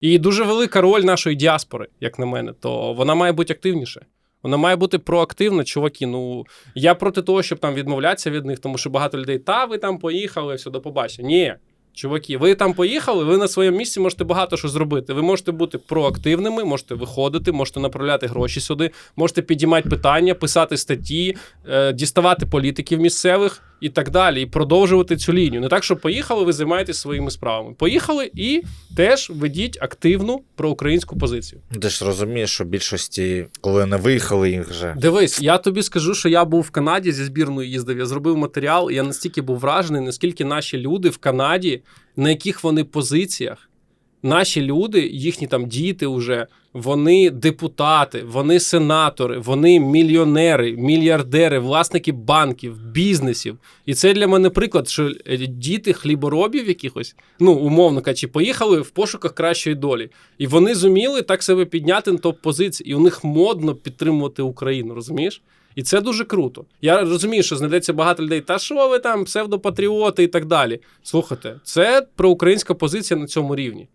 І дуже велика роль нашої діаспори, як на мене, то вона має бути активніше. Вона має бути проактивна, чуваки. Ну я проти того, щоб там відмовлятися від них, тому що багато людей, та ви там поїхали, все, до побачення. Ні. Чуваки, ви там поїхали, ви на своєму місці можете багато що зробити. Ви можете бути проактивними, можете виходити, можете направляти гроші сюди, можете підіймати питання, писати статті, е, діставати політиків місцевих і так далі, і продовжувати цю лінію. Не так, що поїхали, ви займаєтесь своїми справами. Поїхали і теж ведіть активну проукраїнську позицію. Ти ж розумієш, що більшості, коли не виїхали, їх вже. Дивись, я тобі скажу, що я був в Канаді зі збірною їздив. Я зробив матеріал, і я настільки був вражений, наскільки наші люди в Канаді, на яких вони позиціях. Наші люди, їхні там діти вже, вони депутати, вони сенатори, вони мільйонери, мільярдери, власники банків, бізнесів. І це для мене приклад, що е, діти хліборобів якихось, ну умовно кажучи, поїхали в пошуках кращої долі. І вони зуміли так себе підняти на топ-позиції. І у них модно підтримувати Україну, розумієш? І це дуже круто. Я розумію, що знайдеться багато людей. Та що ви там, псевдопатріоти і так далі. Слухайте, це проукраїнська позиція на цьому рівні.